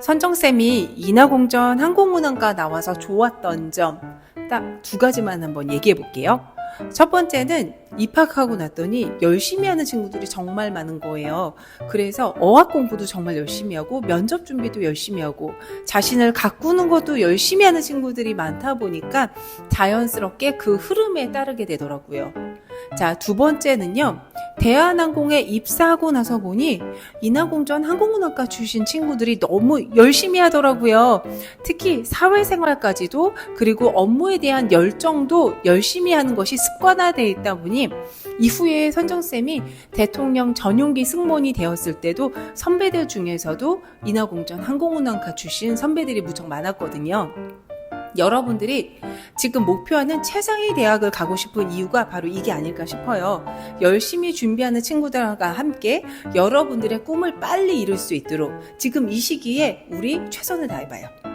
선정쌤이 인하공전 항공운항과 나와서 좋았던 점, 딱 두 가지만 한번 얘기해 볼게요. 첫 번째는 입학하고 났더니 열심히 하는 친구들이 정말 많은 거예요. 그래서 어학 공부도 정말 열심히 하고 면접 준비도 열심히 하고 자신을 가꾸는 것도 열심히 하는 친구들이 많다 보니까 자연스럽게 그 흐름에 따르게 되더라고요. 자, 두 번째는요. 대한항공에 입사하고 나서 보니 인하공전 항공운항과 출신 친구들이 너무 열심히 하더라고요. 특히 사회생활까지도 그리고 업무에 대한 열정도 열심히 하는 것이 습관화되어 있다 보니 이후에 선정쌤이 대통령 전용기 승무원이 되었을 때도 선배들 중에서도 인하공전 항공운항과 출신 선배들이 무척 많았거든요. 여러분들이 지금 목표하는 최상의 대학을 가고 싶은 이유가 바로 이게 아닐까 싶어요. 열심히 준비하는 친구들과 함께 여러분들의 꿈을 빨리 이룰 수 있도록 지금 이 시기에 우리 최선을 다해봐요.